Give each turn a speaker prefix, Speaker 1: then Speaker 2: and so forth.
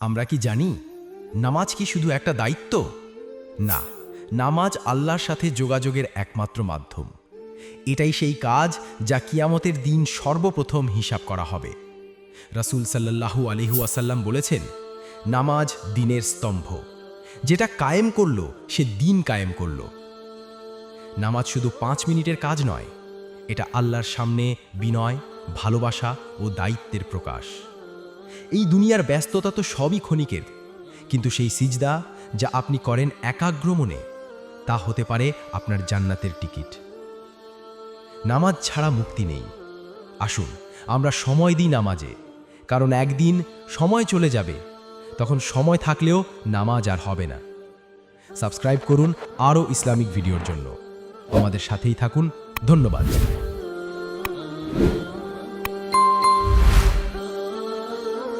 Speaker 1: আমরা কি জানি? নামাজ কি শুধু একটা দায়িত্ব? না, নামাজ আল্লাহর সাথে যোগাযোগের একমাত্র মাধ্যম। এটাই সেই কাজ যা কিয়ামতের দিন সর্বপ্রথম হিসাব করা হবে। রাসূল সাল্লাল্লাহু আলহু আসাল্লাম বলেছেন, নামাজ দিনের স্তম্ভ। যেটা কায়েম করল, সে দিন কায়েম করল। নামাজ শুধু পাঁচ মিনিটের কাজ নয়, এটা আল্লাহর সামনে বিনয়, ভালোবাসা ও দায়িত্বের প্রকাশ। এই দুনিয়ার ব্যস্ততা তো সবই ক্ষণিকের। কিন্তু সেই সিজদা যা আপনি করেন একাগ্র মনে তা হতে পারে আপনার জান্নাতের টিকিট। নামাজ ছাড়া মুক্তি নেই। আসুন, আমরা সময় দিই নামাজে, কারণ একদিন সময় চলে যাবে, তখন সময় থাকলেও নামাজ আর হবে না। সাবস্ক্রাইব করুন আরও ইসলামিক ভিডিওর জন্য। আমাদের সাথেই থাকুন। ধন্যবাদ।